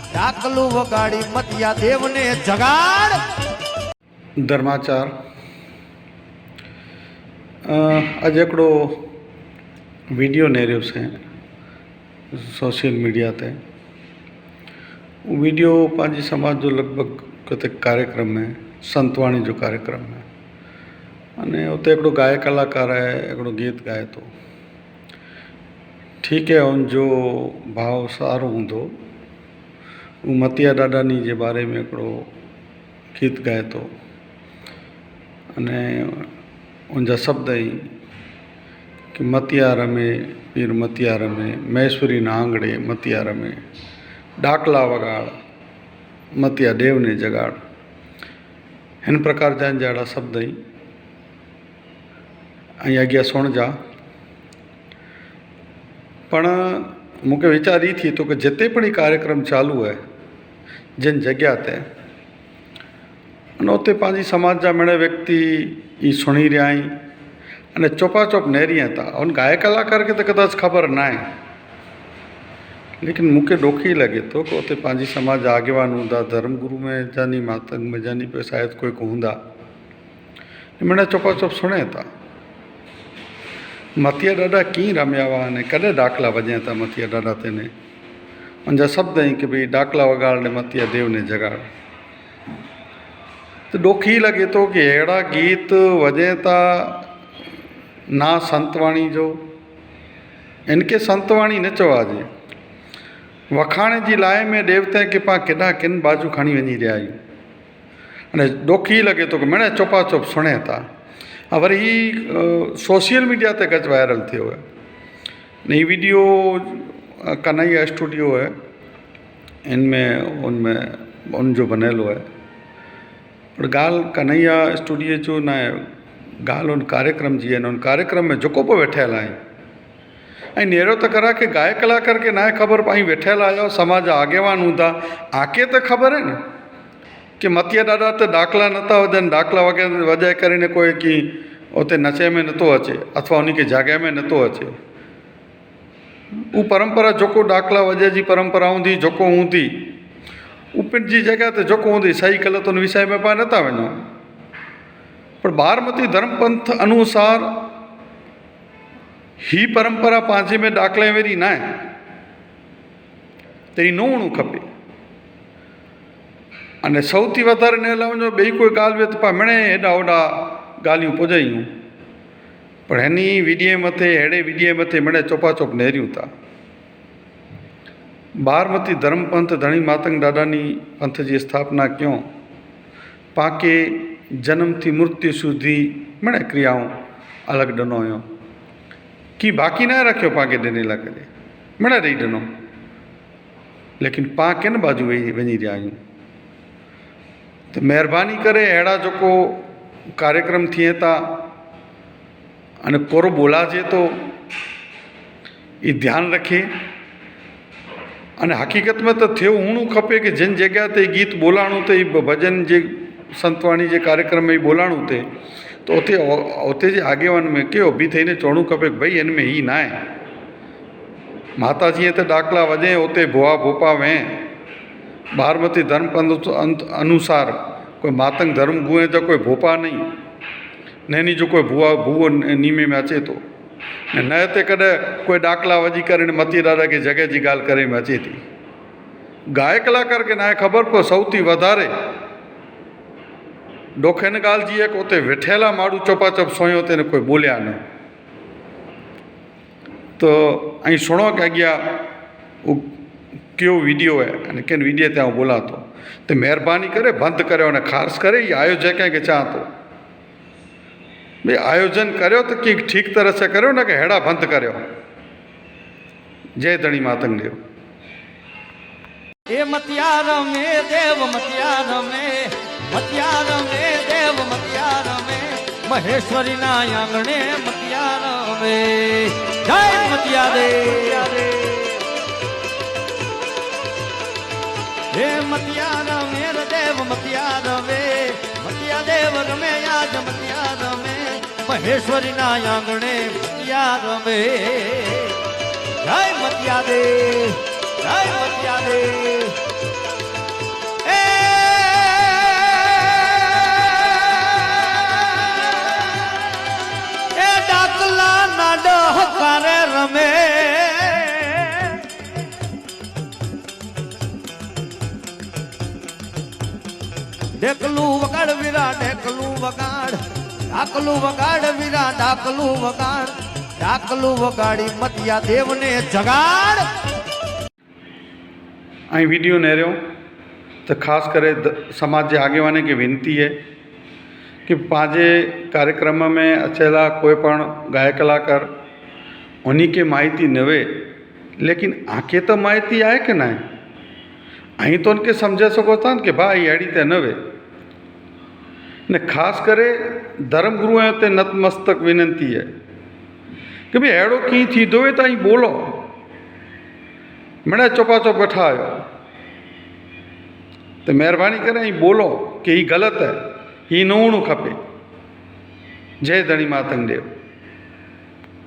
ડાકલું વગાડી મતિયા દેવને જગાડ ધર્માચાર અ, આજે हिकिड़ो वीडियो नेरियोसीं सोशल मीडिया ते उहो वीडियो पंहिंजे समाज जो लॻभॻि किथे कार्यक्रम में संतवाणी जो कार्यक्रम में अने उते हिकिड़ो गायक कलाकार आहे हिकिड़ो गीत ॻाए थो ठीकु आहे हुनजो भाव सारो हूंदो उहो मतिया ॾाॾानी जे बारे में हिकिड़ो गीत ॻाए थो અને ઊંઝા શબ્દ ઈ કે મતિયા રમે પીર મતિયા રમે મહેશ્વરીના આંગણે મતિયા રમે ડાકલા વગાડ મતિયા દેવને જગાડ हिन प्रकार जा जहिड़ा शब्द ई ऐं अॻियां सुणिजा પણ मूंखे वीचार ई थिए थो कि जिते पण ई कार्यक्रम चालू आहे જન જગ્યા તે અને उते पंहिंजी समाज जा मिड़े व्यक्ति ई सुणी रहिया आहिनि अने चोपाचोप नेरिया था उन गायक कलाकार खे त कदाच ख़बर न आहे लेकिन मूंखे ॾोखी लॻे थो की उते पंहिंजी समाज जा आगेवान हूंदा धर्मगुरु में जानी मातंग में जानी पियो शायदि कोई हूंदा मिण चोपाचोप सुणे था मथीअ ॾाॾा कीअं रमिया हुआ अने कॾहिं ॾाकला वॼनि था मथीअ ॾाॾा ते उनजा शब्द ई की भई ॾाकला वगाड़ने मतिया देव ने जगाड़ त ॾोखी लॻे थो की अहिड़ा गीत वॼे था ना संतवाणी जो इनखे संतवाणी न चवाजे वखाण जी लाइ में देवते खे पाण केॾा किन बाजू खणी वञी रहिया आहियूं अने ॾोखी लॻे थो की मिणे चोपा चोप सुणे था ऐं वरी ही सोशल मीडिया ते गज वायरल थियो आहे ने ही वीडियो अ, कन्हैया स्टूडियो है इनमें उनमें उनजो बनेलो है पर ॻाल्हि कन्हैया स्टूडियो जो न आहे ॻाल्हि उन कार्यक्रम जी आहे न उन कार्यक्रम में जेको बि वेठियल आहे ऐं नेरो त करा की गायक कलाकार खे न आहे ख़बर पाई वेठियल आहियो समाज जा अॻेवान हूंदा आके त ख़बर आहे न कि मतिया ॾाढा त ॾाकला नथा वॼनि ॾाकला वग़ैरह वॼाए करे न कोई की उते नचे में नथो अचे अथवा उन खे जाॻे में नथो अचे उहा परंपरा जेको ॾाकला वॼे जी परंपरा हूंदी जेको हूंदी उहो पंहिंजी जॻह ते जेको हूंदी सही ग़लति उन विषय में पाण नथा वञूं पर बारमती धर्म पंथ अनुसार ही परंपरा पंहिंजे में ॾाकले वारी न आहे त ही न हुअणु खपे अने સૌથી વધારે ને લાવજો ॿई કોઈ ॻाल्हि वे त पा मिणे हेॾा होॾा ॻाल्हियूं पुॼायूं पर हिन विडिये मथे अहिड़े विडिये मथे मिणे चोपाचोप नेरियूं था बारमती धर्म पंथ धणी मातंग ॾाॾानी पंथ जी स्थापना कयूं पाके जनम थी मृत्यु સુધી मिणे क्रियाऊं अलॻि ॾिनो हुयो की बाक़ी न रखियो पाके ॾिने लाइ करे मिणे ॾेई ॾिनो लेकिन पां किन बाजू वेही वञी रहिया आहियूं त महिरबानी करे अहिड़ा जेको कार्यक्रम थिए था અને કોરો બોલા છે તો એ ધ્યાન રાખે. અને હકીકતમાં તો થયું હુંણું ખપે કે જેન જગ્યા તે ગીત બોલાણું તે ભજન જે સંતવાણી જે કાર્યક્રમ એ બોલાણું તે, તો તે ઓતે જે આગેવાન મેં કે ઊભી થઈને ચોણું કપે ભાઈ એને મેં હી નાય. માતાજીએ તો ડાકલા વજે ઓતે ભોવા ભોપા વે. બારમતી ધર્મ અનુસાર કોઈ માતંગ ધર્મ ગુએ તો કોઈ ભોપા નહીં. ને એની જો કોઈ ભૂવા ભૂવો નિમે વાંચે ને ન તે કદાચ કોઈ ડાકલા વજી કરીને મતી દાદા કે જગેજી ગાલ કરી વાંચી હતી ગાય કલાકાર કે ના ખબર પર સૌથી વધારે. ડોખેન ગાલજીએ પોતે વેઠેલા માડું ચોપાચપ સોયો તેને કોઈ બોલ્યા ન. તો અહીં સુણો કે ગયા કયો વીડિયો હે અને કેન વીડિયો ત્યાં બોલાતો. તો મહેરબાની કરે બંધ કર્યો અને ખાસ કરે એ આયોજકે કે ચાહતો. ભાઈ, આયોજન કર્યો તો કંઈક ઠીક તરસ કર્યો ને કે હેડા ભંત કર્યો? જય ધણી માતંગ દેવ. એ મતિયાર મે દેવ મતિયાર મે મતિયાર મે દેવ મતિયાર મે મહેશ્વરી ના આંગણે મતિયાર મે જય મતિયા દે હે મતિયાર મેર દેવ મતિયાર મે મતિયા દેવ રમે યાદ મતિયાર મહેશ્વરીના આંગણે મતિયા રમે. જય મતિયા દે જય મતિયા દે રમે. ઢેકલું વગાડ, વીરા ઢેકલું વગાડ. ઢાકલું વગાડ વીરા ઢાકલું વગાડ ઢાકલું વગાડી મતિયા દેવને જગાડ અહીં वीडियो न रहियो त ख़ासि करे द- समाज जे आॻेवाने खे विनती आहे की पंहिंजे कार्यक्रम में अचेला कोई पण गायक कलाकार उन्ही खे माहिती न वे लेकिन आंखे त माहिती आहे की न आहे ऐं त उनखे सम्झे सघो था न की भाई अहिड़ी त न वे ने ख़ासि करे धर्मगुरूअ ते नतमस्तक विनंती आहे की भई अहिड़ो कीअं थींदो हुए त ऐं ॿोलो मिड़े चुपा चुप वेठा आहियो त महिरबानी करे ऐं ॿोलो की हीउ ग़लति आहे हीउ न हुअणो खपे जय धणी मातंग देव